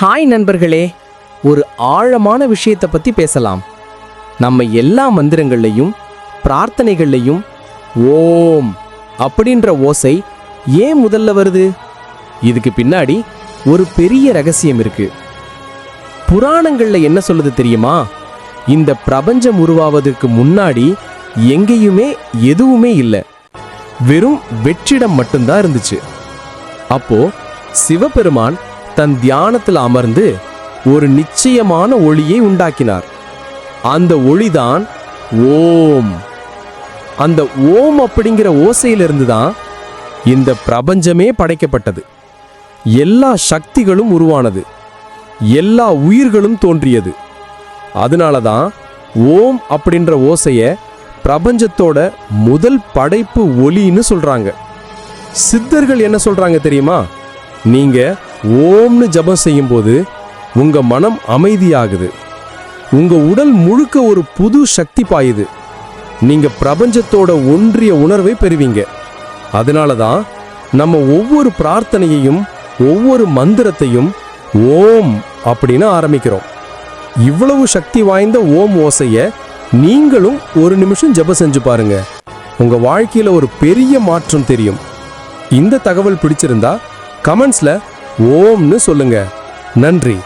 Hi நண்பர்களே ஒரு ஆழமான விஷயத்தை பற்றி பேசலாம். நம்ம எல்லா மந்திரங்கள்லையும் பிரார்த்தனைகள்லையும் ஓம் அப்படின்ற ஓசை ஏன் முதல்ல வருது? இதுக்கு பின்னாடி ஒரு பெரிய ரகசியம் இருக்கு. புராணங்களில் என்ன சொல்லுது தெரியுமா? இந்த பிரபஞ்சம் உருவாவதற்கு முன்னாடி எங்கேயுமே எதுவுமே இல்லை. வெறும் வெற்றிடம் மட்டும்தான் இருந்துச்சு. அப்போ சிவபெருமான் தன் தியானத்தில் அமர்ந்து ஒரு நிச்சயமான ஒளியை உண்டாக்கினார். அந்த ஒளிதான் ஓம். அந்த ஓம் அப்படிங்கிற ஓசையிலிருந்து தான் இந்த பிரபஞ்சமே படைக்கப்பட்டது. எல்லா சக்திகளும் உருவானது. எல்லா உயிர்களும் தோன்றியது. அதனால தான் ஓம் அப்படின்ற ஓசையை பிரபஞ்சத்தோட முதல் படைப்பு ஒலின்னு சொல்றாங்க. சித்தர்கள் என்ன சொல்றாங்க தெரியுமா? நீங்க ஓம்னு ஜபம் செய்யும்போது உங்க மனம் அமைதியாகுது. உங்க உடல் முழுக்க ஒரு புது சக்தி பாயுது. நீங்க பிரபஞ்சத்தோட ஒன்றிய உணர்வை பெறுவீங்க. அதனால தான் நம்ம ஒவ்வொரு பிரார்த்தனையையும் ஒவ்வொரு மந்திரத்தையும் ஓம் அப்படின்னு ஆரம்பிக்கிறோம். இவ்வளவு சக்தி வாய்ந்த ஓம் ஓசைய நீங்களும் ஒரு நிமிஷம் ஜெபம் செஞ்சு பாருங்க. உங்க வாழ்க்கையில ஒரு பெரிய மாற்றம் தெரியும். இந்த தகவல் பிடிச்சிருந்தா கமெண்ட்ஸில் ஓம்னு சொல்லுங்கள் நன்றி.